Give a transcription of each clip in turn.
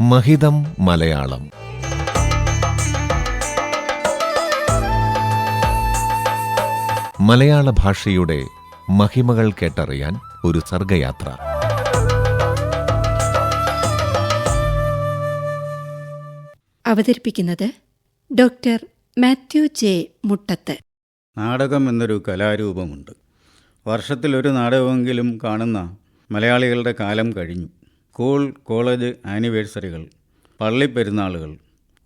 മഹിതം മലയാളം. മലയാള ഭാഷയുടെ മഹിമകൾ കേട്ടറിയാൻ ഒരു സർഗയാത്ര. അവതരിപ്പിക്കുന്നത് ഡോക്ടർ മാത്യു ജെ മുട്ടത്ത്. നാടകം എന്നൊരു കലാരൂപമുണ്ട്. വർഷത്തിലൊരു നാടകമെങ്കിലും കാണുന്ന മലയാളികളുടെ കാലം കഴിഞ്ഞു. സ്കൂൾ കോളേജ് ആനിവേഴ്സറികൾ പള്ളിപ്പെരുന്നാളുകൾ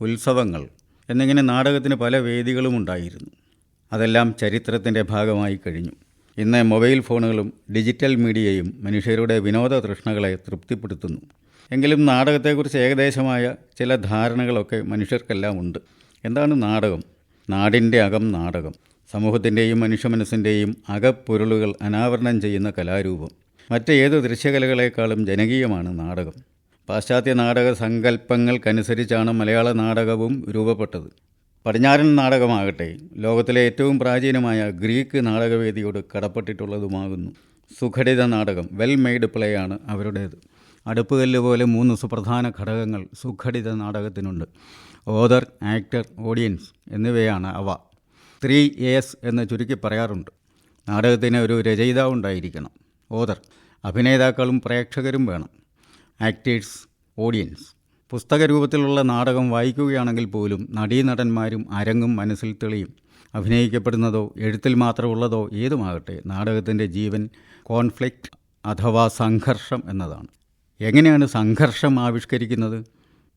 ഉത്സവങ്ങൾ എന്നിങ്ങനെ നാടകത്തിന് പല വേദികളും ഉണ്ടായിരുന്നു. അതെല്ലാം ചരിത്രത്തിന്റെ ഭാഗമായി കഴിഞ്ഞു. ഇന്ന് മൊബൈൽ ഫോണുകളും ഡിജിറ്റൽ മീഡിയയും മനുഷ്യരുടെ വിനോദ തൃഷ്ണകളെ തൃപ്തിപ്പെടുത്തുന്നു. എങ്കിലും നാടകത്തെക്കുറിച്ച് ഏകദേശമായ ചില ധാരണകളൊക്കെ മനുഷ്യർക്കെല്ലാം ഉണ്ട്. എന്താണ് നാടകം? നാടിന്റെ അകം നാടകം. സമൂഹത്തിന്റെയും മനുഷ്യമനസ്സിന്റെയും അകപ്പൊരുളുകൾ അനാവരണം ചെയ്യുന്ന കലാരൂപം. മറ്റേത് ദൃശ്യകലകളെക്കാളും ജനകീയമാണ് നാടകം. പാശ്ചാത്യ നാടക സങ്കല്പങ്ങൾക്കനുസരിച്ചാണ് മലയാള നാടകവും രൂപപ്പെട്ടത്. പടിഞ്ഞാറൻ നാടകമാകട്ടെ ലോകത്തിലെ ഏറ്റവും പ്രാചീനമായ ഗ്രീക്ക് നാടകവേദിയോട് കടപ്പെട്ടിട്ടുള്ളതുമാകുന്നു. സുഘടിത നാടകം വെൽ മെയ്ഡ് പ്ലേ ആണ് അവരുടേത്. അടുപ്പുകല്ല് പോലെ മൂന്ന് സുപ്രധാന ഘടകങ്ങൾ സുഘടിത നാടകത്തിനുണ്ട്. ഓദർ ആക്ടർ ഓഡിയൻസ് എന്നിവയാണ് അവ. ത്രീ എസ് എന്ന് ചുരുക്കി പറയാറുണ്ട്. നാടകത്തിന് ഒരു രചയിതാവ് ഉണ്ടായിരിക്കണം ഓതർ അഭിനേതാക്കളും പ്രേക്ഷകരും വേണം. Actors audience. പുസ്തക രൂപത്തിലുള്ള നാടകം വായിക്കുകയാണെങ്കിൽ പോലും നടീനടന്മാരും അരങ്ങും മനസ്സിൽ തെളിയും. അഭിനയിക്കപ്പെടുന്നതോ എഴുത്തിൽ മാത്രമുള്ളതോ ഏതുമാകട്ടെ നാടകത്തിന്റെ ജീവൻ കോൺഫ്ലിക്റ്റ് അഥവാ സംഘർഷം എന്നതാണ്. എങ്ങനെയാണ് സംഘർഷം ആവിഷ്കരിക്കുന്നത്?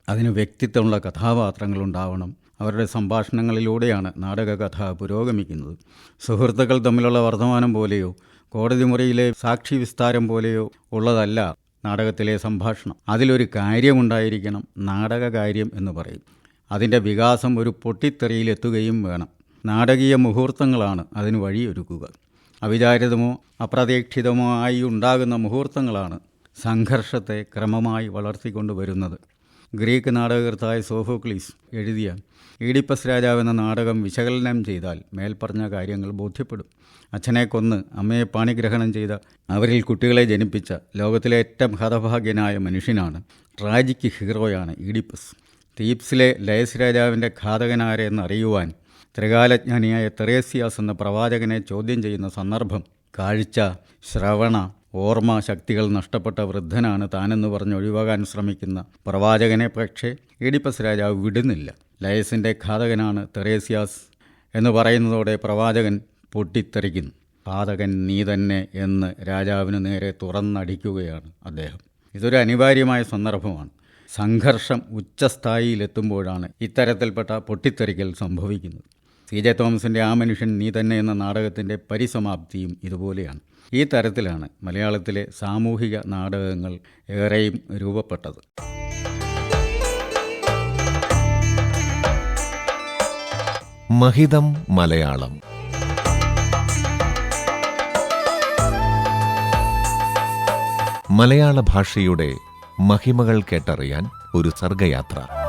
അതിന് വ്യക്തിത്വമുള്ള കഥാപാത്രങ്ങളുണ്ടാവണം അവരുടെ സംഭാഷണങ്ങളിലൂടെയാണ് നാടകകഥ പുരോഗമിക്കുന്നത്. സുഹൃത്തുക്കൾ തമ്മിലുള്ള വർത്തമാനം പോലെയോ കോടതി മുറിയിലെ സാക്ഷി വിസ്താരം പോലെയോ ഉള്ളതല്ല നാടകത്തിലെ സംഭാഷണം. അതിലൊരു കാര്യമുണ്ടായിരിക്കണം നാടകകാര്യം എന്ന് പറയും. അതിന്റെ വികാസം ഒരു പൊട്ടിത്തെറിയിലെത്തുകയും വേണം. നാടകീയ മുഹൂർത്തങ്ങളാണ് അതിന് വഴിയൊരുക്കുക. അവിചാരിതമോ അപ്രതീക്ഷിതമോ ആയി ഉണ്ടാകുന്ന മുഹൂർത്തങ്ങളാണ് സംഘർഷത്തെ ക്രമമായി വളർത്തിക്കൊണ്ടുവരുന്നത്. ഗ്രീക്ക് നാടകകൃത്തായ സോഫോക്ലീസ് എഴുതിയ ഈഡിപ്പസ് രാജാവ് എന്ന നാടകം വിശകലനം ചെയ്താൽ മേൽപ്പറഞ്ഞ കാര്യങ്ങൾ ബോധ്യപ്പെടും. അച്ഛനെ കൊന്ന് അമ്മയെ പാണിഗ്രഹണം ചെയ്ത അവരിൽ കുട്ടികളെ ജനിപ്പിച്ച ലോകത്തിലെ ഏറ്റവും ഹതഭാഗ്യനായ മനുഷ്യനാണ് ട്രാജിക് ഹീറോയാണ് ഈഡിപ്പസ്. തീപ്സിലെ ലയസ് രാജാവിന്റെ ഘാതകനാരെന്നറിയുവാൻ ത്രികാലജ്ഞാനിയായ തെറേസിയാസ് എന്ന പ്രവാചകനെ ചോദ്യം ചെയ്യുന്ന സന്ദർഭം കാഴ്ച ശ്രവണ ഓർമ്മ ശക്തികൾ നഷ്ടപ്പെട്ട വൃദ്ധനാണ് താനെന്ന് പറഞ്ഞ് ഒഴിവാകാൻ ശ്രമിക്കുന്ന പ്രവാചകനെ പക്ഷേ എഡിപ്പസ് രാജാവ് വിടുന്നില്ല. ലയസിന്റെ ഘാതകനാണ് തെറേസിയാസ് എന്ന് പറയുന്നതോടെ പ്രവാചകൻ പൊട്ടിത്തെറിക്കുന്നു. ഘാതകൻ നീ തന്നെ എന്ന് രാജാവിന് നേരെ തുറന്നടിക്കുകയാണ് അദ്ദേഹം. ഇതൊരു അനിവാര്യമായ സന്ദർഭമാണ്. സംഘർഷം ഉച്ചസ്ഥായിയിലെത്തുമ്പോഴാണ് ഇത്തരത്തിൽപ്പെട്ട പൊട്ടിത്തെറിക്കൽ സംഭവിക്കുന്നത്. സി ജെ തോമസിന്റെ ആ മനുഷ്യൻ നീ തന്നെ എന്ന നാടകത്തിന്റെ പരിസമാപ്തിയും ഇതുപോലെയാണ്. ഈ തരത്തിലാണ് മലയാളത്തിലെ സാമൂഹിക നാടകങ്ങൾ ഏറെയും രൂപപ്പെട്ടത്. മഹിതം മലയാളം. മലയാള ഭാഷയുടെ മഹിമകൾ കേട്ടറിയാൻ ഒരു സർഗയാത്ര.